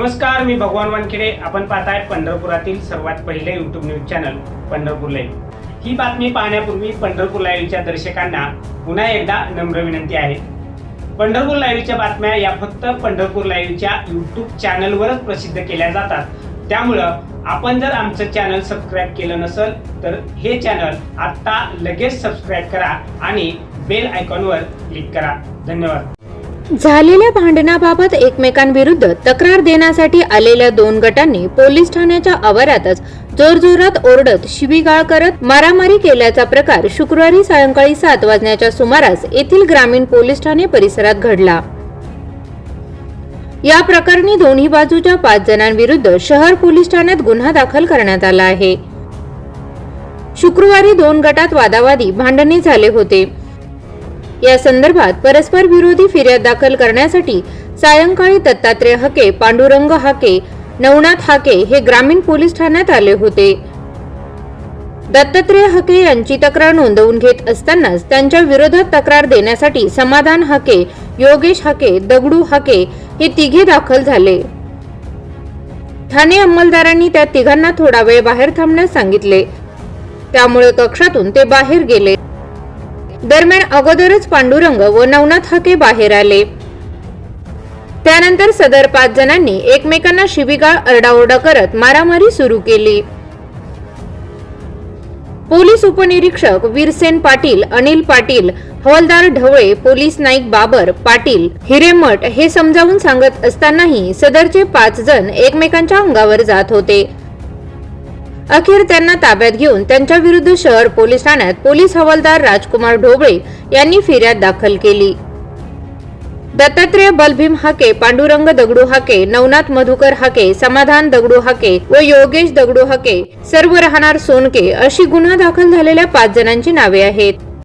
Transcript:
नमस्कार मी भगवान वानखेडे. आपण पाहताय पंढरपुरातील सर्वात पहिले YouTube news channel Pandharpur live ही बातमी पाहण्यापूर्वी पंढरपूर लाईव्हच्या दर्शकांना पुन्हा एकदा नम्र विनंती आहे. पंढरपूर लाईव्हच्या बातम्या या फक्त पंढरपूर लाईव्हच्या युट्यूब चॅनलवरच प्रसिद्ध केल्या जातात. त्यामुळं आपण जर आमचं चॅनल सबस्क्राईब केलं नसेल तर हे चॅनल आत्ता लगेच सबस्क्राईब करा आणि बेल आयकॉनवर क्लिक करा. धन्यवाद. झालेल्या भांडणाबाबत एकमेकांविरुद्ध तक्रार देण्यासाठी आलेल्या दोन गटांनी पोलीस ठाण्याच्या आवारातच जोरजोरात ओरडत शिवीगाळ करत मारामारी केल्याचा प्रकार शुक्रवारी सायंकाळी सात वाजण्याच्या सुमारास येथील ग्रामीण पोलीस ठाणे परिसरात घडला. या प्रकरणी दोन्ही बाजूच्या पाच जणांविरुद्ध शहर पोलीस ठाण्यात गुन्हा दाखल करण्यात आला आहे. शुक्रवारी दोन गटात वादावादी भांडणे झाले होते. या संदर्भात परस्पर विरोधी फिर्याद दाखल करण्यासाठी सायंकाळी दत्तात्रय हाके पांडुरंग हाके नवनाथ हाके हे ग्रामीण पोलीस ठाण्यात आले होते. दत्तात्रय हाके यांची तक्रार नोंदवून घेत असतानाच त्यांच्या विरोधात तक्रार देण्यासाठी समाधान हाके योगेश हाके दगडू हाके हे तिघे दाखल झाले. ठाणे अंमलदारांनी त्या तिघांना थोडा वेळ बाहेर थांबण्यास सांगितले. त्यामुळे कक्षातून ते बाहेर गेले. दरम्यान अगोदरच पांडुरंग व नवनाथ हाके बाहेर आले. त्यानंतर सदर पाच जणांनी एकमेकांना शिबिगाळ अरडाओरडा करत मारामारी सुरू केली. पोलीस उपनिरीक्षक वीरसेन पाटील अनिल पाटील हवालदार ढवळे पोलीस नाईक बाबर पाटील हिरेमठ हे समजावून सांगत असतानाही सदरचे पाच जण एकमेकांच्या अंगावर जात होते. अखेर त्यांना ताब्यात घेऊन त्यांच्या विरुद्ध शहर पोलीस ठाण्यात पोलीस हवालदार राजकुमार ढोबळे यांनी फिर्याद दाखल केली. दत्तात्रय बलभीम हाके पांडुरंग दगडू हाके नवनाथ मधुकर हाके समाधान दगडू हाके व योगेश दगडू हाके सर्व राहणार सोनके अशी गुन्हा दाखल झालेल्या पाच जणांची नावे आहेत.